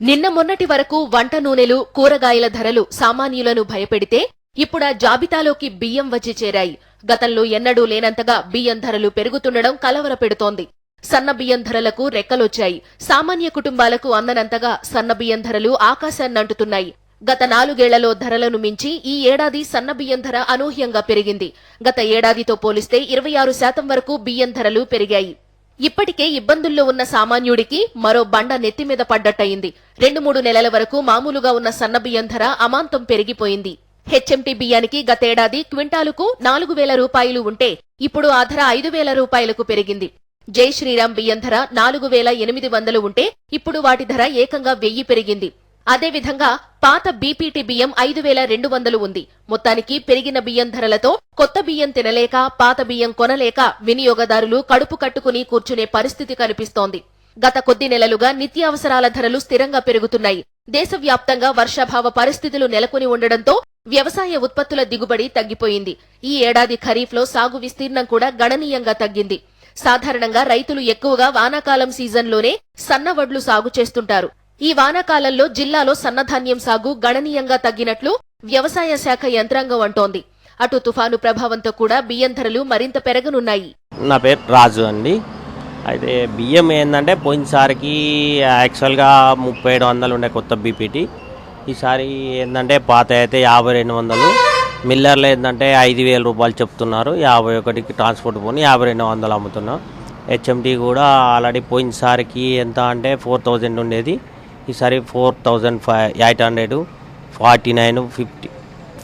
నిన్న మొన్నటి వరకు వంట నూనెలు కూరగాయల ధరలు సామాన్యులను భయపెడితే ఇప్పుడా జాబితాలోకి బియ్యం వచ్చి చేరాయి. గతంలో ఎన్నడూ లేనంతగా బియ్యం ధరలు పెరుగుతుండడం కలవరపెడుతోంది. సన్న బియ్యం ధరలకు రెక్కలొచ్చాయి. సామాన్య కుటుంబాలకు అందనంతగా సన్న బియ్యం ధరలు ఆకాశాన్నంటుతున్నాయి గత నాలుగేళ్ళలో ధరలను మించి ఈ ఏడాది సన్న బియ్యం ధర అనూహ్యంగా పెరిగింది. గత ఏడాదితో పోలిస్తే ఇరవై ఆరు శాతం వరకు బియ్యం ధరలు పెరిగాయి. ఇప్పటికే ఇబ్బందుల్లో ఉన్న సామాన్యుడికి మరో బండ నెత్తిమీద పడ్డట్టయింది. రెండు మూడు నెలల వరకు మామూలుగా ఉన్న సన్న బియ్యం ధర అమాంతం పెరిగిపోయింది. హెచ్ఎంటీ బియ్యానికి గతేడాది క్వింటాలుకు నాలుగు వేల రూపాయలు ఉంటే ఇప్పుడు ఆ ధర ఐదు వేల రూపాయలకు పెరిగింది. జై శ్రీరామ్ బియ్యం ధర నాలుగు వేల ఎనిమిది వందలు ఉంటే ఇప్పుడు వాటి ధర ఏకంగా వెయ్యి పెరిగింది. అదేవిధంగా పాత బీపీటీ బియ్యం ఐదు వేల రెండు వందలు ఉంది. మొత్తానికి పెరిగిన బియ్యం ధరలతో కొత్త బియ్యం తినలేక పాత బియ్యం కొనలేక వినియోగదారులు కడుపు కట్టుకుని కూర్చునే పరిస్థితి కనిపిస్తోంది. గత కొద్ది నెలలుగా నిత్యావసరాల ధరలు స్థిరంగా పెరుగుతున్నాయి. దేశవ్యాప్తంగా వర్షాభావ పరిస్థితులు నెలకొని ఉండడంతో వ్యవసాయ ఉత్పత్తుల దిగుబడి తగ్గిపోయింది. ఈ ఏడాది ఖరీఫ్లో సాగు విస్తీర్ణం కూడా గణనీయంగా తగ్గింది. సాధారణంగా రైతులు ఎక్కువగా వానాకాలం సీజన్లోనే సన్నవడ్లు సాగు చేస్తుంటారు. ఈ వానాకాలంలో జిల్లాలో సన్నధాన్యం సాగు గణనీయంగా తగ్గినట్లు వ్యవసాయ శాఖ యంత్రాంగం అంటోంది. అటు తుఫాను ప్రభావంతో కూడా బియ్యం ధరలు మరింత పెరగనున్నాయి. నా పేరు రాజు అండి. అయితే బియ్యం ఏంటంటే పోయినసారికి యాక్చువల్గా ముప్పై ఏడు వందలు ఉండే కొత్త బీపీటీ. ఈసారి ఏంటంటే పాత అయితే యాభై రెండు వందలు. మిల్లర్లు ఏంటంటే ఐదు వేల రూపాయలు చెప్తున్నారు. యాభై ఒకటికి ట్రాన్స్పోర్ట్ పోని యాభై రెండు వందలు అమ్ముతున్నాం. హెచ్ఎంటీ కూడా ఆల్రెడీ పోయినసారికి ఎంత అంటే ఫోర్ థౌజండ్ ఉండేది. ఈసారి four thousand five eight hundred forty nine fifty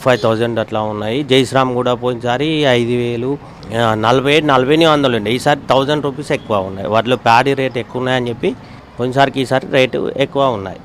five thousand అట్లా ఉన్నాయి. జైశ్రామ్ కూడా పోయినసారి ఐదు వేలు నలభై ఏడు నలభై ఎనిమిది వందలు ఉండే. ఈసారి థౌజండ్ రూపీస్ ఎక్కువ ఉన్నాయి. వాటిలో ప్యాడీ రేట్ ఎక్కువ ఉన్నాయని చెప్పి పోయినసారికి ఈసారి రేటు ఎక్కువ ఉన్నాయి.